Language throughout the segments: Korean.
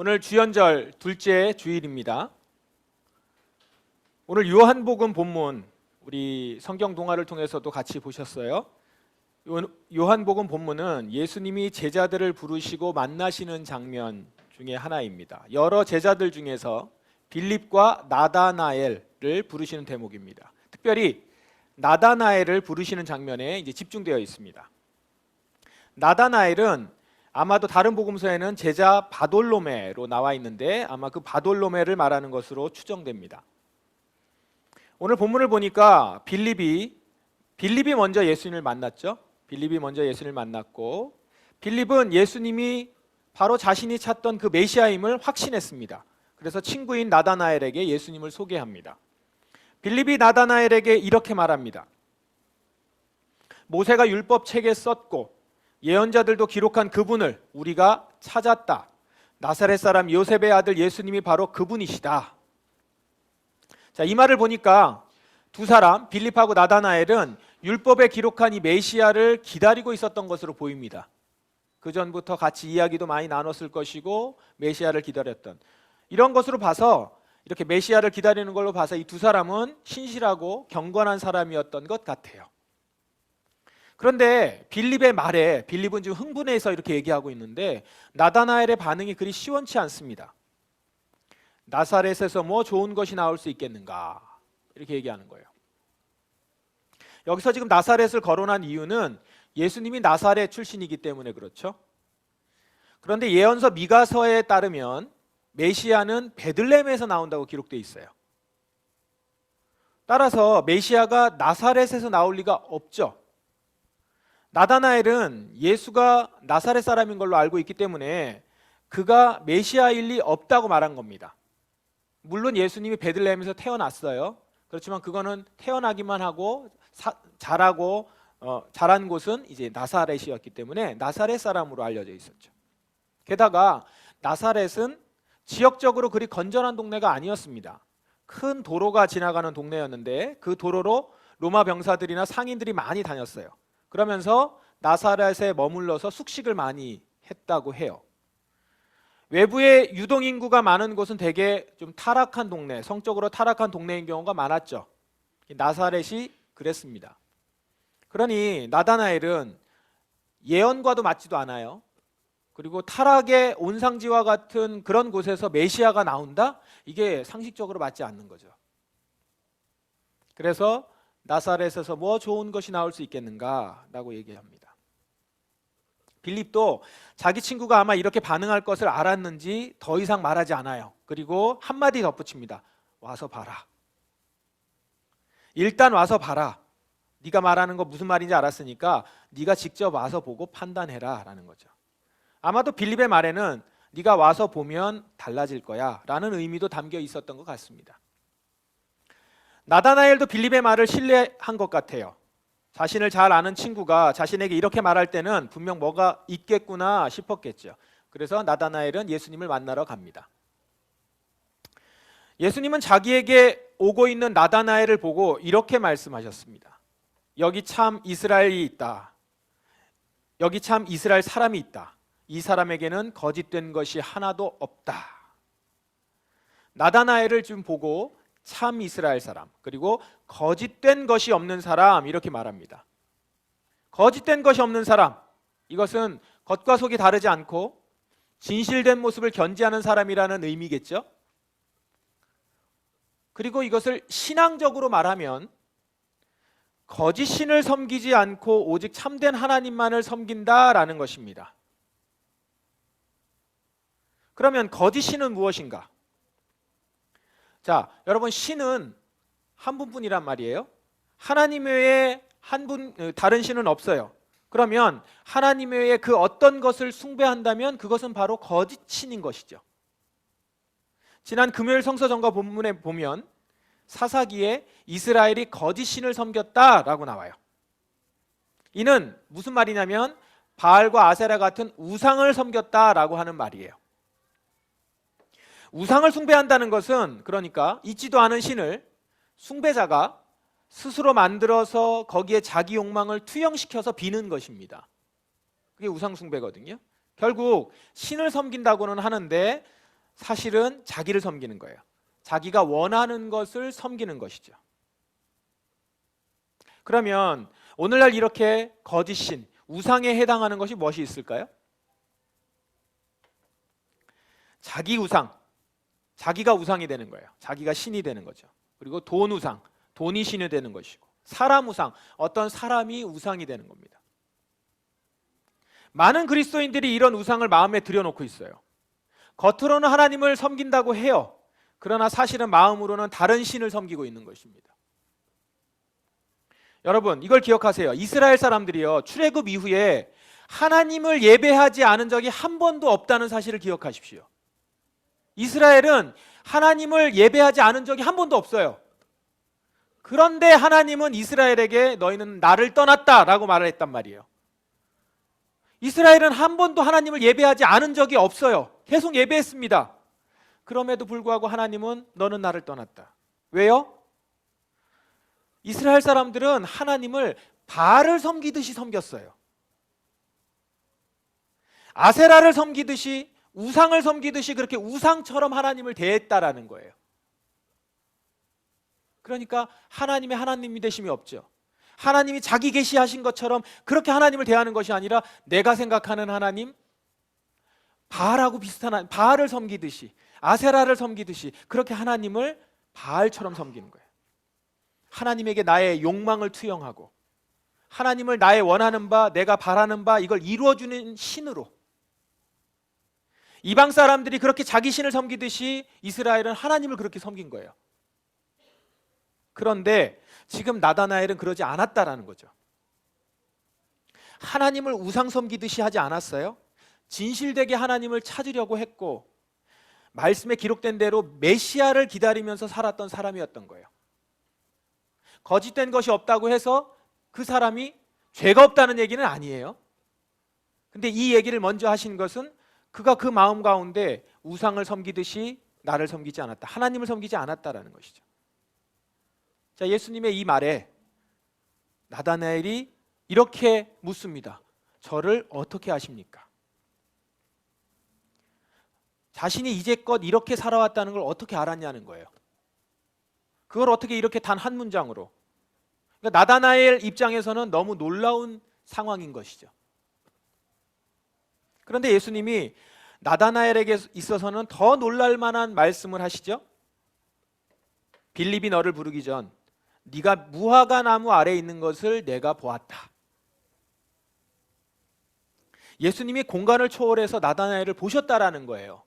오늘 주연절 둘째 주일입니다. 오늘 요한복음 본문 우리 성경 동화를 통해서도 같이 보셨어요. 요- 요한복음 본문은 예수님이 제자들을 부르시고 만나시는 장면 중에 하나입니다. 여러 제자들 중에서 빌립과 나다나엘을 부르시는 대목입니다. 특별히 나다나엘을 부르시는 장면에 이제 집중되어 있습니다. 나다나엘은 아마도 다른 복음서에는 제자 바돌로메로 나와 있는데 아마 그 바돌로메를 말하는 것으로 추정됩니다. 오늘 본문을 보니까 빌립이 빌립이 먼저 예수님을 만났죠. 빌립이 먼저 예수님을 만났고 빌립은 예수님이 바로 자신이 찾던 그 메시아임을 확신했습니다. 그래서 친구인 나다나엘에게 예수님을 소개합니다. 빌립이 나다나엘에게 이렇게 말합니다. 모세가 율법 책에 썼고 예언자들도 기록한 그분을 우리가 찾았다. 나사렛 사람 요셉의 아들 예수님이 바로 그분이시다. 자, 이 말을 보니까 두 사람 빌립하고 나다나엘은 율법에 기록한 이 메시아를 기다리고 있었던 것으로 보입니다. 그 전부터 같이 이야기도 많이 나눴을 것이고 메시아를 기다렸던 이런 것으로 봐서 이렇게 메시아를 기다리는 걸로 봐서 이 두 사람은 신실하고 경건한 사람이었던 것 같아요. 그런데 빌립의 말에 빌립은 지금 흥분해서 이렇게 얘기하고 있는데 나다나엘의 반응이 그리 시원치 않습니다. 나사렛에서 뭐 좋은 것이 나올 수 있겠는가 이렇게 얘기하는 거예요. 여기서 지금 나사렛을 거론한 이유는 예수님이 나사렛 출신이기 때문에 그렇죠. 그런데 예언서 미가서에 따르면 메시아는 베들레헴에서 나온다고 기록되어 있어요. 따라서 메시아가 나사렛에서 나올 리가 없죠. 나다나엘은 예수가 나사렛 사람인 걸로 알고 있기 때문에 그가 메시아일 리 없다고 말한 겁니다. 물론 예수님이 베들레헴에서 태어났어요. 그렇지만 그거는 태어나기만 하고 사, 자라고 어, 자란 곳은 이제 나사렛이었기 때문에 나사렛 사람으로 알려져 있었죠. 게다가 나사렛은 지역적으로 그리 건전한 동네가 아니었습니다. 큰 도로가 지나가는 동네였는데 그 도로로 로마 병사들이나 상인들이 많이 다녔어요. 그러면서 나사렛에 머물러서 숙식을 많이 했다고 해요. 외부에 유동 인구가 많은 곳은 대개 좀 타락한 동네, 성적으로 타락한 동네인 경우가 많았죠. 나사렛이 그랬습니다. 그러니 나다나엘은 예언과도 맞지도 않아요. 그리고 타락의 온상지와 같은 그런 곳에서 메시아가 나온다? 이게 상식적으로 맞지 않는 거죠. 그래서 나사렛에서 뭐 좋은 것이 나올 수 있겠는가라고 얘기합니다. 빌립도 자기 친구가 아마 이렇게 반응할 것을 알았는지 더 이상 말하지 않아요. 그리고 한마디 덧붙입니다. 와서 봐라. 일단 와서 봐라. 네가 말하는 거 무슨 말인지 알았으니까 네가 직접 와서 보고 판단해라라는 거죠. 아마도 빌립의 말에는 네가 와서 보면 달라질 거야라는 의미도 담겨 있었던 것 같습니다. 나다나엘도 빌립의 말을 신뢰한 것 같아요. 자신을 잘 아는 친구가 자신에게 이렇게 말할 때는 분명 뭐가 있겠구나 싶었겠죠. 그래서 나다나엘은 예수님을 만나러 갑니다. 예수님은 자기에게 오고 있는 나다나엘을 보고 이렇게 말씀하셨습니다. 여기 참 이스라엘이 있다. 여기 참 이스라엘 사람이 있다. 이 사람에게는 거짓된 것이 하나도 없다. 나다나엘을 좀 보고 참 이스라엘 사람 그리고 거짓된 것이 없는 사람 이렇게 말합니다. 거짓된 것이 없는 사람 이것은 겉과 속이 다르지 않고 진실된 모습을 견지하는 사람이라는 의미겠죠. 그리고 이것을 신앙적으로 말하면 거짓 신을 섬기지 않고 오직 참된 하나님만을 섬긴다라는 것입니다. 그러면 거짓 신은 무엇인가? 자, 여러분 신은 한 분뿐이란 말이에요. 하나님 외에 한 분 다른 신은 없어요. 그러면 하나님 외에 그 어떤 것을 숭배한다면 그것은 바로 거짓 신인 것이죠. 지난 금요일 성서 전과 본문에 보면 사사기에 이스라엘이 거짓 신을 섬겼다라고 나와요. 이는 무슨 말이냐면 바알과 아세라 같은 우상을 섬겼다라고 하는 말이에요. 우상을 숭배한다는 것은 그러니까 있지도 않은 신을 숭배자가 스스로 만들어서 거기에 자기 욕망을 투영시켜서 비는 것입니다. 그게 우상 숭배거든요. 결국 신을 섬긴다고는 하는데 사실은 자기를 섬기는 거예요. 자기가 원하는 것을 섬기는 것이죠. 그러면 오늘날 이렇게 거짓 신, 우상에 해당하는 것이 무엇이 있을까요? 자기 우상, 자기가 우상이 되는 거예요. 자기가 신이 되는 거죠. 그리고 돈 우상, 돈이 신이 되는 것이고, 사람 우상, 어떤 사람이 우상이 되는 겁니다. 많은 그리스도인들이 이런 우상을 마음에 들여놓고 있어요. 겉으로는 하나님을 섬긴다고 해요. 그러나 사실은 마음으로는 다른 신을 섬기고 있는 것입니다. 여러분, 이걸 기억하세요. 이스라엘 사람들이요, 출애굽 이후에 하나님을 예배하지 않은 적이 한 번도 없다는 사실을 기억하십시오. 이스라엘은 하나님을 예배하지 않은 적이 한 번도 없어요. 그런데 하나님은 이스라엘에게 너희는 나를 떠났다라고 말을 했단 말이에요. 이스라엘은 한 번도 하나님을 예배하지 않은 적이 없어요. 계속 예배했습니다. 그럼에도 불구하고 하나님은 너는 나를 떠났다. 왜요? 이스라엘 사람들은 하나님을 바알을 섬기듯이 섬겼어요. 아세라를 섬기듯이 우상을 섬기듯이 그렇게 우상처럼 하나님을 대했다라는 거예요. 그러니까 하나님의 하나님이 되심이 없죠. 하나님이 자기 계시하신 것처럼 그렇게 하나님을 대하는 것이 아니라 내가 생각하는 하나님 바알하고 비슷한 바알을 섬기듯이 아세라를 섬기듯이 그렇게 하나님을 바알처럼 섬기는 거예요. 하나님에게 나의 욕망을 투영하고 하나님을 나의 원하는 바, 내가 바라는 바 이걸 이루어 주는 신으로 이방 사람들이 그렇게 자기 신을 섬기듯이 이스라엘은 하나님을 그렇게 섬긴 거예요. 그런데 지금 나다나엘은 그러지 않았다라는 거죠. 하나님을 우상 섬기듯이 하지 않았어요. 진실되게 하나님을 찾으려고 했고 말씀에 기록된 대로 메시아를 기다리면서 살았던 사람이었던 거예요. 거짓된 것이 없다고 해서 그 사람이 죄가 없다는 얘기는 아니에요. 근데 이 얘기를 먼저 하신 것은 그가 그 마음 가운데 우상을 섬기듯이 나를 섬기지 않았다. 하나님을 섬기지 않았다라는 것이죠. 자, 예수님의 이 말에 나다나엘이 이렇게 묻습니다. 저를 어떻게 아십니까? 자신이 이제껏 이렇게 살아왔다는 걸 어떻게 알았냐는 거예요. 그걸 어떻게 이렇게 단 한 문장으로. 그러니까 나다나엘 입장에서는 너무 놀라운 상황인 것이죠. 그런데 예수님이 나다나엘에게 있어서는 더 놀랄 만한 말씀을 하시죠. 빌립이 너를 부르기 전 네가 무화과 나무 아래 있는 것을 내가 보았다. 예수님이 공간을 초월해서 나다나엘을 보셨다라는 거예요.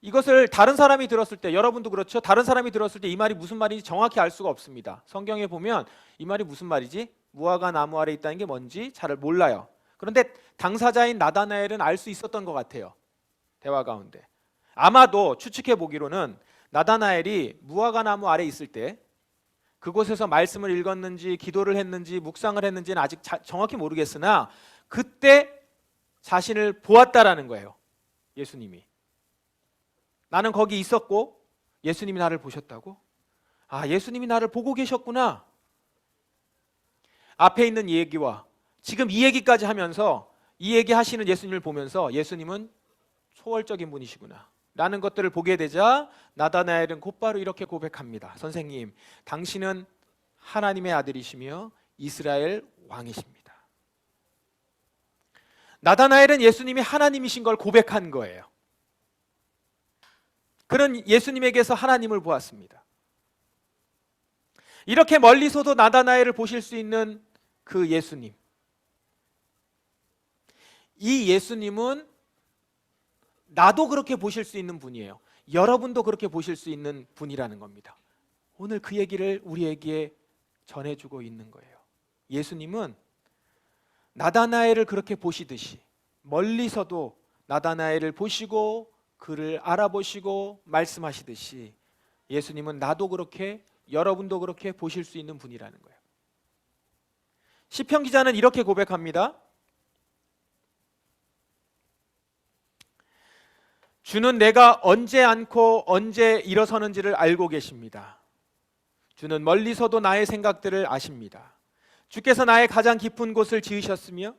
이것을 다른 사람이 들었을 때 여러분도 그렇죠. 다른 사람이 들었을 때 이 말이 무슨 말인지 정확히 알 수가 없습니다. 성경에 보면 이 말이 무슨 말이지? 무화과 나무 아래 있다는 게 뭔지 잘 몰라요. 그런데 당사자인 나다나엘은 알 수 있었던 것 같아요. 대화 가운데. 아마도 추측해 보기로는 나다나엘이 무화과 나무 아래 있을 때 그곳에서 말씀을 읽었는지 기도를 했는지 묵상을 했는지는 아직 자, 정확히 모르겠으나 그때 자신을 보았다라는 거예요. 예수님이. 나는 거기 있었고 예수님이 나를 보셨다고? 아, 예수님이 나를 보고 계셨구나. 앞에 있는 얘기와 지금 이 얘기까지 하면서 이 얘기 하시는 예수님을 보면서 예수님은 초월적인 분이시구나. 라는 것들을 보게 되자 나다나엘은 곧바로 이렇게 고백합니다. 선생님, 당신은 하나님의 아들이시며 이스라엘 왕이십니다. 나다나엘은 예수님이 하나님이신 걸 고백한 거예요. 그는 예수님에게서 하나님을 보았습니다. 이렇게 멀리서도 나다나엘을 보실 수 있는 그 예수님. 이 예수님은 나도 그렇게 보실 수 있는 분이에요. 여러분도 그렇게 보실 수 있는 분이라는 겁니다. 오늘 그 얘기를 우리에게 전해주고 있는 거예요. 예수님은 나다나엘을 그렇게 보시듯이 멀리서도 나다나엘을 보시고 그를 알아보시고 말씀하시듯이 예수님은 나도 그렇게 여러분도 그렇게 보실 수 있는 분이라는 거예요. 시편 기자는 이렇게 고백합니다. 주는 내가 언제 앉고 언제 일어서는지를 알고 계십니다. 주는 멀리서도 나의 생각들을 아십니다. 주께서 나의 가장 깊은 곳을 지으셨으며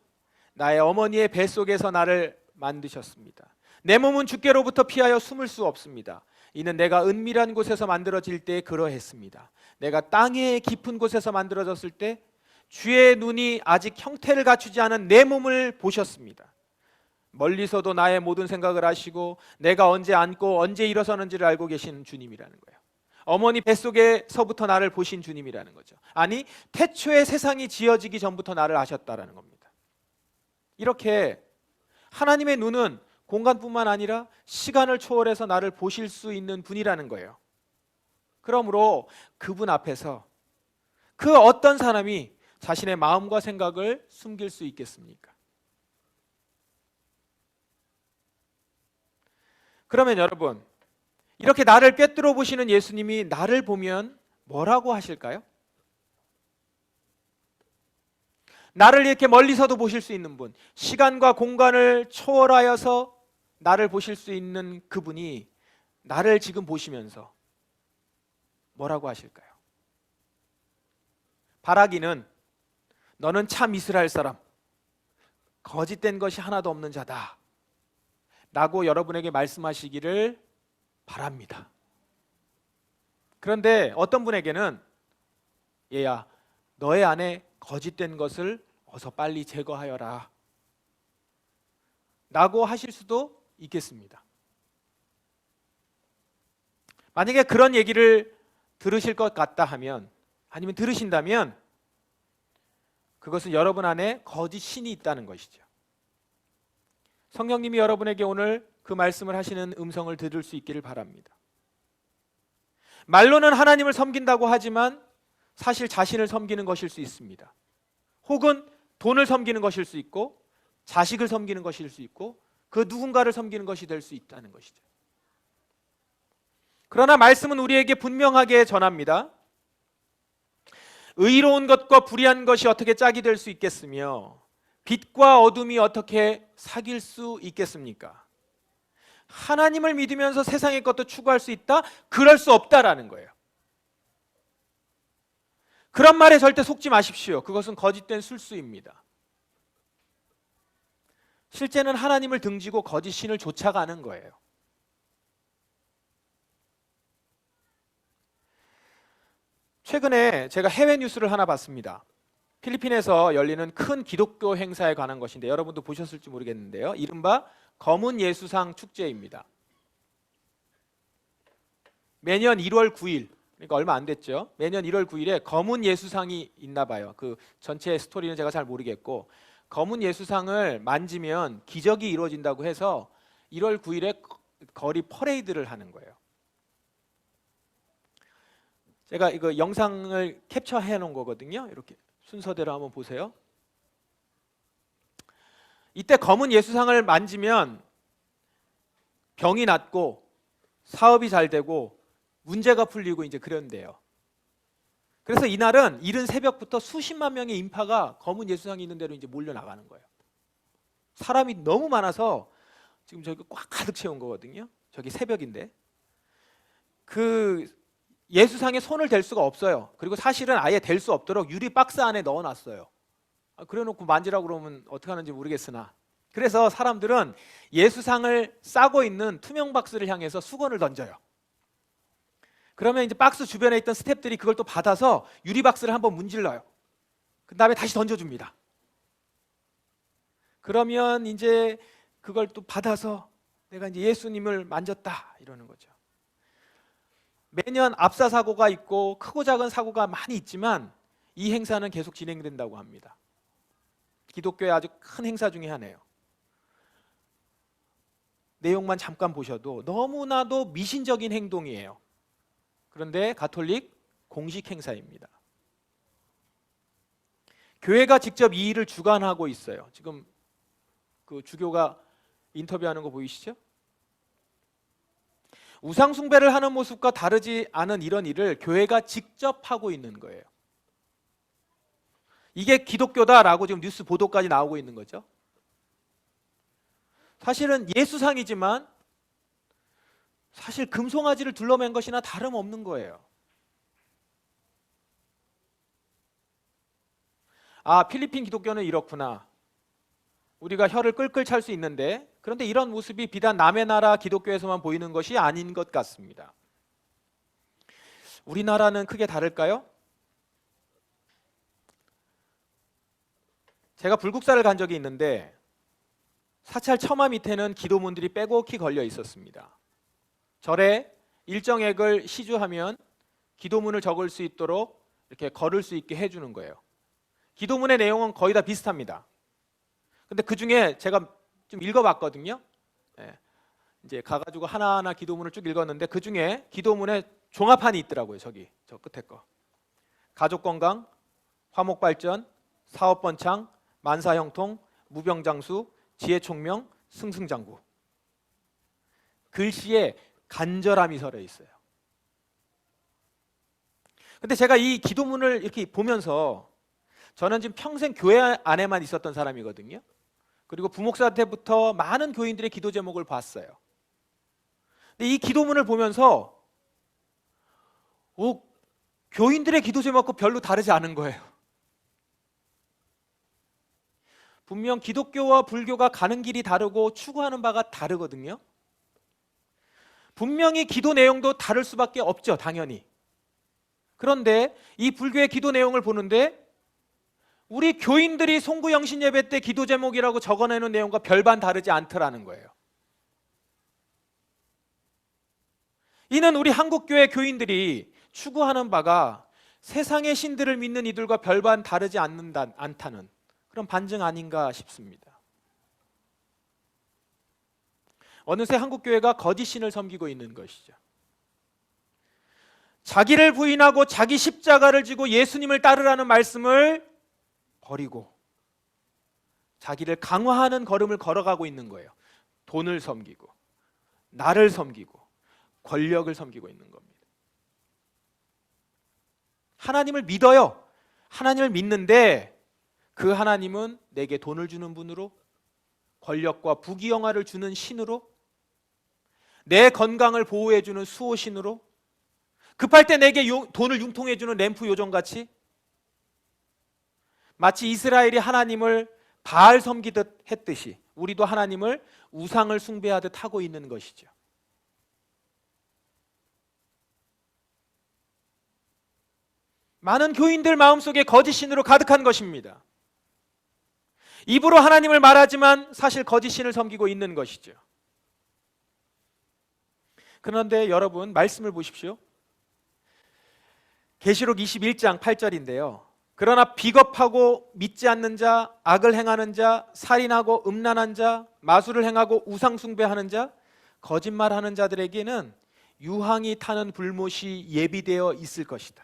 나의 어머니의 뱃속에서 나를 만드셨습니다. 내 몸은 주께로부터 피하여 숨을 수 없습니다. 이는 내가 은밀한 곳에서 만들어질 때 그러했습니다. 내가 땅의 깊은 곳에서 만들어졌을 때 주의 눈이 아직 형태를 갖추지 않은 내 몸을 보셨습니다. 멀리서도 나의 모든 생각을 아시고 내가 언제 앉고 언제 일어서는지를 알고 계신 주님이라는 거예요. 어머니 뱃속에서부터 나를 보신 주님이라는 거죠. 아니 태초에 세상이 지어지기 전부터 나를 아셨다라는 겁니다. 이렇게 하나님의 눈은 공간뿐만 아니라 시간을 초월해서 나를 보실 수 있는 분이라는 거예요. 그러므로 그분 앞에서 그 어떤 사람이 자신의 마음과 생각을 숨길 수 있겠습니까? 그러면 여러분, 이렇게 나를 꿰뚫어 보시는 예수님이 나를 보면 뭐라고 하실까요? 나를 이렇게 멀리서도 보실 수 있는 분, 시간과 공간을 초월하여서 나를 보실 수 있는 그분이 나를 지금 보시면서 뭐라고 하실까요? 바라기는 너는 참 이스라엘 사람, 거짓된 것이 하나도 없는 자다. 라고 여러분에게 말씀하시기를 바랍니다. 그런데 어떤 분에게는 얘야, 너의 안에 거짓된 것을 어서 빨리 제거하여라. 라고 하실 수도 있겠습니다. 만약에 그런 얘기를 들으실 것 같다 하면 아니면 들으신다면 그것은 여러분 안에 거짓 신이 있다는 것이죠. 성령님이 여러분에게 오늘 그 말씀을 하시는 음성을 들을 수 있기를 바랍니다. 말로는 하나님을 섬긴다고 하지만 사실 자신을 섬기는 것일 수 있습니다. 혹은 돈을 섬기는 것일 수 있고 자식을 섬기는 것일 수 있고 그 누군가를 섬기는 것이 될 수 있다는 것이죠. 그러나 말씀은 우리에게 분명하게 전합니다. 의로운 것과 불의한 것이 어떻게 짝이 될 수 있겠으며 빛과 어둠이 어떻게 사귈 수 있겠습니까? 하나님을 믿으면서 세상의 것도 추구할 수 있다? 그럴 수 없다라는 거예요. 그런 말에 절대 속지 마십시오. 그것은 거짓된 술수입니다. 실제는 하나님을 등지고 거짓 신을 쫓아가는 거예요. 최근에 제가 해외 뉴스를 하나 봤습니다. 필리핀에서 열리는 큰 기독교 행사에 관한 것인데 여러분도 보셨을지 모르겠는데요. 이른바 검은 예수상 축제입니다. 매년 1월 9일 그러니까 얼마 안 됐죠. 매년 1월 9일에 검은 예수상이 있나 봐요. 그 전체 스토리는 제가 잘 모르겠고 검은 예수상을 만지면 기적이 이루어진다고 해서 1월 9일에 거리 퍼레이드를 하는 거예요. 제가 이거 영상을 캡처해 놓은 거거든요. 이렇게 순서대로 한번 보세요. 이때 검은 예수상을 만지면 병이 낫고 사업이 잘 되고 문제가 풀리고 이제 그런데요. 그래서 이날은 이른 새벽부터 수십만 명의 인파가 검은 예수상이 있는 데로 이제 몰려 나가는 거예요. 사람이 너무 많아서 지금 저기 꽉 가득 채운 거거든요. 저기 새벽인데 그 예수상에 손을 댈 수가 없어요. 그리고 사실은 아예 댈 수 없도록 유리 박스 안에 넣어놨어요. 아, 그래놓고 만지라고 그러면 어떻게 하는지 모르겠으나 그래서 사람들은 예수상을 싸고 있는 투명 박스를 향해서 수건을 던져요. 그러면 이제 박스 주변에 있던 스탭들이 그걸 또 받아서 유리 박스를 한번 문질러요. 그 다음에 다시 던져줍니다. 그러면 이제 그걸 또 받아서 내가 이제 예수님을 만졌다 이러는 거죠. 매년 압사 사고가 있고 크고 작은 사고가 많이 있지만 이 행사는 계속 진행된다고 합니다. 기독교의 아주 큰 행사 중에 하나예요. 내용만 잠깐 보셔도 너무나도 미신적인 행동이에요. 그런데 가톨릭 공식 행사입니다. 교회가 직접 이 일을 주관하고 있어요. 지금 그 주교가 인터뷰하는 거 보이시죠? 우상 숭배를 하는 모습과 다르지 않은 이런 일을 교회가 직접 하고 있는 거예요. 이게 기독교다라고 지금 뉴스 보도까지 나오고 있는 거죠. 사실은 예수상이지만 사실 금송아지를 둘러맨 것이나 다름없는 거예요. 아, 필리핀 기독교는 이렇구나. 우리가 혀를 끌끌 찰 수 있는데 그런데 이런 모습이 비단 남의 나라 기독교에서만 보이는 것이 아닌 것 같습니다. 우리나라는 크게 다를까요? 제가 불국사를 간 적이 있는데 사찰 처마 밑에는 기도문들이 빼곡히 걸려 있었습니다. 절에 일정액을 시주하면 기도문을 적을 수 있도록 이렇게 걸을 수 있게 해주는 거예요. 기도문의 내용은 거의 다 비슷합니다. 근데 그 중에 제가 좀 읽어봤거든요. 예. 이제 가가지고 하나하나 기도문을 쭉 읽었는데 그 중에 기도문에 종합판이 있더라고요. 저기 저 끝에 거. 가족 건강, 화목 발전, 사업 번창, 만사 형통, 무병장수, 지혜 총명, 승승장구. 글씨에 간절함이 서려 있어요. 근데 제가 이 기도문을 이렇게 보면서 저는 지금 평생 교회 안에만 있었던 사람이거든요. 그리고 부목사 때부터 많은 교인들의 기도 제목을 봤어요. 근데 이 기도문을 보면서 오, 교인들의 기도 제목과 별로 다르지 않은 거예요. 분명 기독교와 불교가 가는 길이 다르고 추구하는 바가 다르거든요. 분명히 기도 내용도 다를 수밖에 없죠, 당연히. 그런데 이 불교의 기도 내용을 보는데 우리 교인들이 송구 영신 예배 때 기도 제목이라고 적어내는 내용과 별반 다르지 않더라는 거예요. 이는 우리 한국교회 교인들이 추구하는 바가 세상의 신들을 믿는 이들과 별반 다르지 않는다, 않다는 그런 반증 아닌가 싶습니다. 어느새 한국교회가 거짓 신을 섬기고 있는 것이죠. 자기를 부인하고 자기 십자가를 지고 예수님을 따르라는 말씀을 버리고 자기를 강화하는 걸음을 걸어가고 있는 거예요. 돈을 섬기고 나를 섬기고 권력을 섬기고 있는 겁니다. 하나님을 믿어요. 하나님을 믿는데 그 하나님은 내게 돈을 주는 분으로 권력과 부귀영화를 주는 신으로 내 건강을 보호해 주는 수호신으로 급할 때 내게 용- 돈을 융통해 주는 램프 요정 같이 마치 이스라엘이 하나님을 바알 섬기듯 했듯이 우리도 하나님을 우상을 숭배하듯 하고 있는 것이죠. 많은 교인들 마음속에 거짓 신으로 가득한 것입니다. 입으로 하나님을 말하지만 사실 거짓 신을 섬기고 있는 것이죠. 그런데 여러분 말씀을 보십시오. 계시록 21장 8절인데요. 그러나 비겁하고 믿지 않는 자, 악을 행하는 자, 살인하고 음란한 자, 마술을 행하고 우상 숭배하는 자, 거짓말하는 자들에게는 유황이 타는 불못이 예비되어 있을 것이다.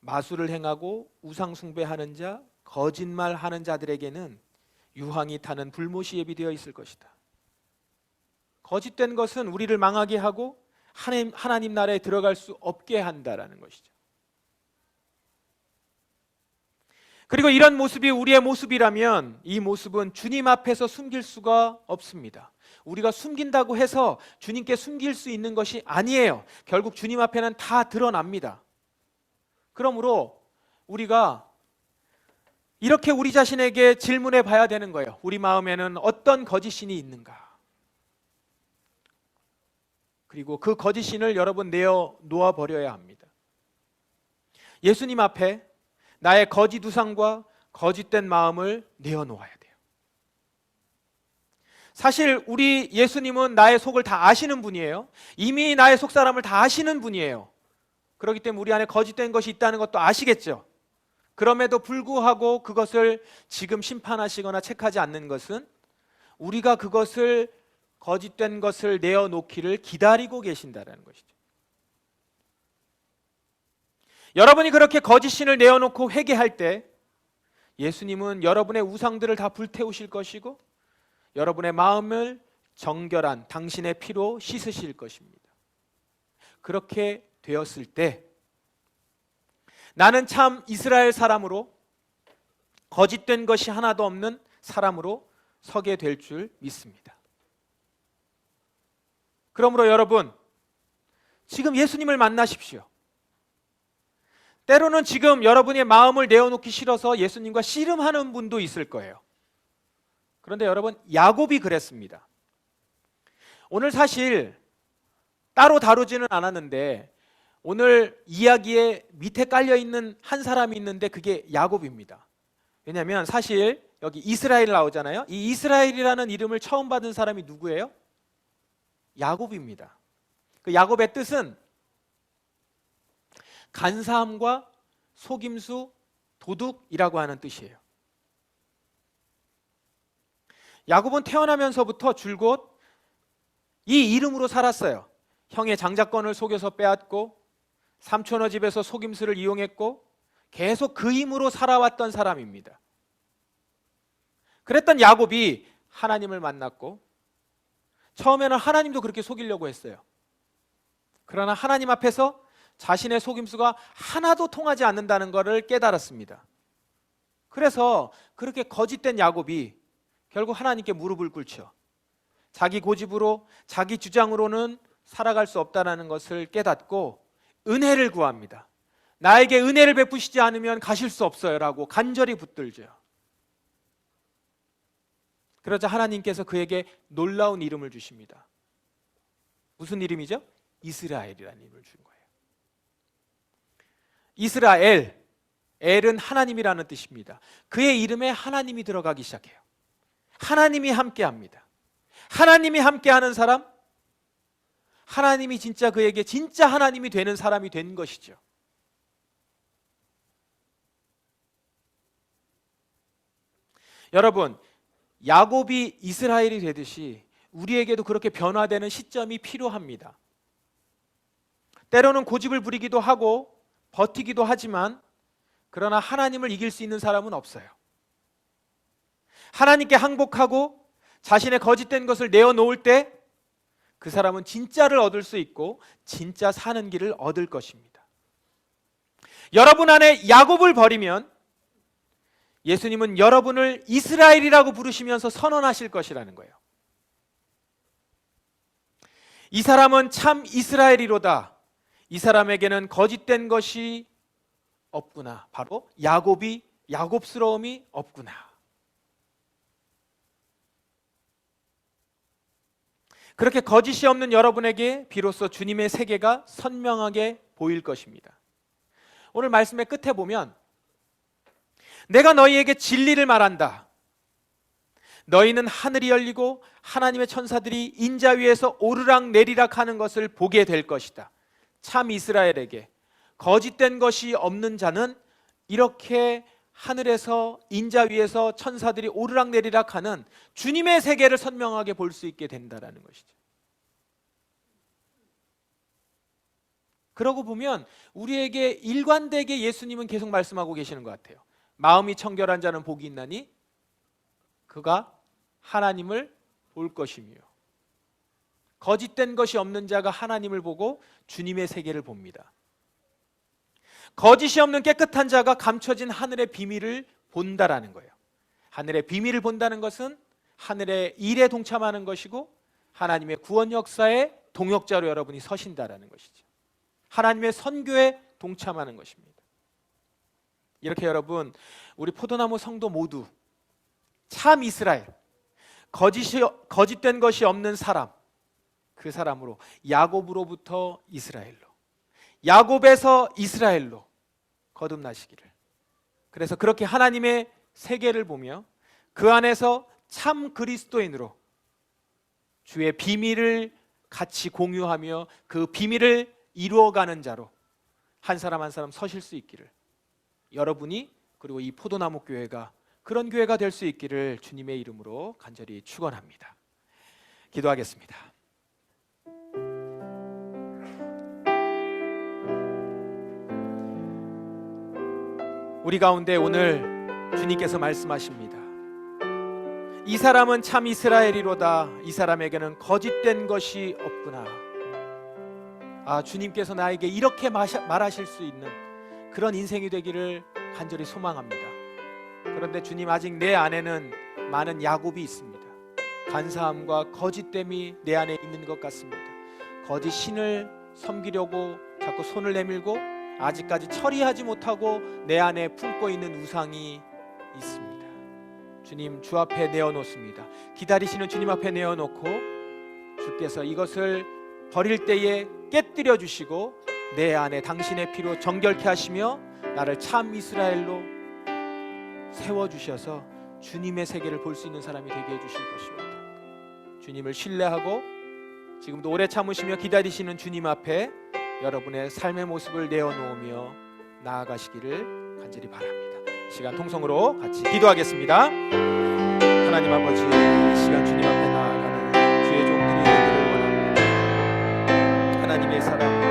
마술을 행하고 우상 숭배하는 자, 거짓말하는 자들에게는 유황이 타는 불못이 예비되어 있을 것이다. 거짓된 것은 우리를 망하게 하고 하나님, 나라에 들어갈 수 없게 한다라는 것이죠. 그리고 이런 모습이 우리의 모습이라면 이 모습은 주님 앞에서 숨길 수가 없습니다. 우리가 숨긴다고 해서 주님께 숨길 수 있는 것이 아니에요. 결국 주님 앞에는 다 드러납니다. 그러므로 우리가 이렇게 우리 자신에게 질문해 봐야 되는 거예요. 우리 마음에는 어떤 거짓신이 있는가? 그리고 그 거짓신을 여러분 내어 놓아 버려야 합니다. 예수님 앞에 나의 거짓 우상과 거짓된 마음을 내어 놓아야 돼요. 사실 우리 예수님은 나의 속을 다 아시는 분이에요. 이미 나의 속 사람을 다 아시는 분이에요. 그렇기 때문에 우리 안에 거짓된 것이 있다는 것도 아시겠죠. 그럼에도 불구하고 그것을 지금 심판하시거나 책하지 않는 것은 우리가 그것을 거짓된 것을 내어놓기를 기다리고 계신다라는 것이죠. 여러분이 그렇게 거짓신을 내어놓고 회개할 때 예수님은 여러분의 우상들을 다 불태우실 것이고 여러분의 마음을 정결한 당신의 피로 씻으실 것입니다. 그렇게 되었을 때 나는 참 이스라엘 사람으로 거짓된 것이 하나도 없는 사람으로 서게 될 줄 믿습니다. 그러므로 여러분 지금 예수님을 만나십시오. 때로는 지금 여러분의 마음을 내어놓기 싫어서 예수님과 씨름하는 분도 있을 거예요. 그런데 여러분 야곱이 그랬습니다. 오늘 사실 따로 다루지는 않았는데 오늘 이야기에 밑에 깔려 있는 한 사람이 있는데 그게 야곱입니다. 왜냐하면 사실 여기 이스라엘 나오잖아요. 이 이스라엘이라는 이름을 처음 받은 사람이 누구예요? 야곱입니다. 그 야곱의 뜻은 간사함과 속임수, 도둑이라고 하는 뜻이에요. 야곱은 태어나면서부터 줄곧 이 이름으로 살았어요. 형의 장자권을 속여서 빼앗고 삼촌의 집에서 속임수를 이용했고 계속 그 힘으로 살아왔던 사람입니다. 그랬던 야곱이 하나님을 만났고 처음에는 하나님도 그렇게 속이려고 했어요. 그러나 하나님 앞에서 자신의 속임수가 하나도 통하지 않는다는 것을 깨달았습니다. 그래서 그렇게 거짓된 야곱이 결국 하나님께 무릎을 꿇죠. 자기 고집으로 자기 주장으로는 살아갈 수 없다는 것을 깨닫고 은혜를 구합니다. 나에게 은혜를 베푸시지 않으면 가실 수 없어요라고 간절히 붙들죠. 그러자 하나님께서 그에게 놀라운 이름을 주십니다. 무슨 이름이죠? 이스라엘이라는 이름을 준 거예요. 이스라엘, 엘은 하나님이라는 뜻입니다. 그의 이름에 하나님이 들어가기 시작해요. 하나님이 함께 합니다. 하나님이 함께 하는 사람, 하나님이 진짜 그에게 진짜 하나님이 되는 사람이 된 것이죠. 여러분, 야곱이 이스라엘이 되듯이 우리에게도 그렇게 변화되는 시점이 필요합니다. 때로는 고집을 부리기도 하고 버티기도 하지만 그러나 하나님을 이길 수 있는 사람은 없어요. 하나님께 항복하고 자신의 거짓된 것을 내어놓을 때 그 사람은 진짜를 얻을 수 있고 진짜 사는 길을 얻을 것입니다. 여러분 안에 야곱을 버리면 예수님은 여러분을 이스라엘이라고 부르시면서 선언하실 것이라는 거예요. 이 사람은 참 이스라엘이로다. 이 사람에게는 거짓된 것이 없구나. 바로 야곱이 야곱스러움이 없구나. 그렇게 거짓이 없는 여러분에게 비로소 주님의 세계가 선명하게 보일 것입니다. 오늘 말씀의 끝에 보면 내가 너희에게 진리를 말한다. 너희는 하늘이 열리고 하나님의 천사들이 인자 위에서 오르락 내리락 하는 것을 보게 될 것이다. 참 이스라엘에게 거짓된 것이 없는 자는 이렇게 하늘에서 인자 위에서 천사들이 오르락 내리락 하는 주님의 세계를 선명하게 볼 수 있게 된다라는 것이죠. 그러고 보면 우리에게 일관되게 예수님은 계속 말씀하고 계시는 것 같아요. 마음이 청결한 자는 복이 있나니 그가 하나님을 볼 것이며 거짓된 것이 없는 자가 하나님을 보고 주님의 세계를 봅니다. 거짓이 없는 깨끗한 자가 감춰진 하늘의 비밀을 본다라는 거예요. 하늘의 비밀을 본다는 것은 하늘의 일에 동참하는 것이고 하나님의 구원 역사의 동역자로 여러분이 서신다라는 것이죠. 하나님의 선교에 동참하는 것입니다. 이렇게 여러분 우리 포도나무 성도 모두 참 이스라엘 거짓이 거짓된 것이 없는 사람 그 사람으로 야곱으로부터 이스라엘로 야곱에서 이스라엘로 거듭나시기를 그래서 그렇게 하나님의 세계를 보며 그 안에서 참 그리스도인으로 주의 비밀을 같이 공유하며 그 비밀을 이루어가는 자로 한 사람 한 사람 서실 수 있기를 여러분이 그리고 이 포도나무 교회가 그런 교회가 될 수 있기를 주님의 이름으로 간절히 축원합니다. 기도하겠습니다. 우리 가운데 오늘 주님께서 말씀하십니다. 이 사람은 참 이스라엘이로다. 이 사람에게는 거짓된 것이 없구나. 아, 주님께서 나에게 이렇게 말하실 수 있는 그런 인생이 되기를 간절히 소망합니다. 그런데 주님 아직 내 안에는 많은 야곱이 있습니다. 간사함과 거짓됨이 내 안에 있는 것 같습니다. 거짓 신을 섬기려고 자꾸 손을 내밀고 아직까지 처리하지 못하고 내 안에 품고 있는 우상이 있습니다. 주님 주 앞에 내어놓습니다. 기다리시는 주님 앞에 내어놓고 주께서 이것을 버릴 때에 깨뜨려 주시고 내 안에 당신의 피로 정결케 하시며 나를 참 이스라엘로 세워 주셔서 주님의 세계를 볼 수 있는 사람이 되게 해 주실 것입니다. 주님을 신뢰하고 지금도 오래 참으시며 기다리시는 주님 앞에 여러분의 삶의 모습을 내어놓으며 나아가시기를 간절히 바랍니다. 시간 통성으로 같이 기도하겠습니다. 하나님 아버지, 이 시간 주님 앞에 나아가는 주의 종들이 되기를 원합니다. 하나님의 사랑.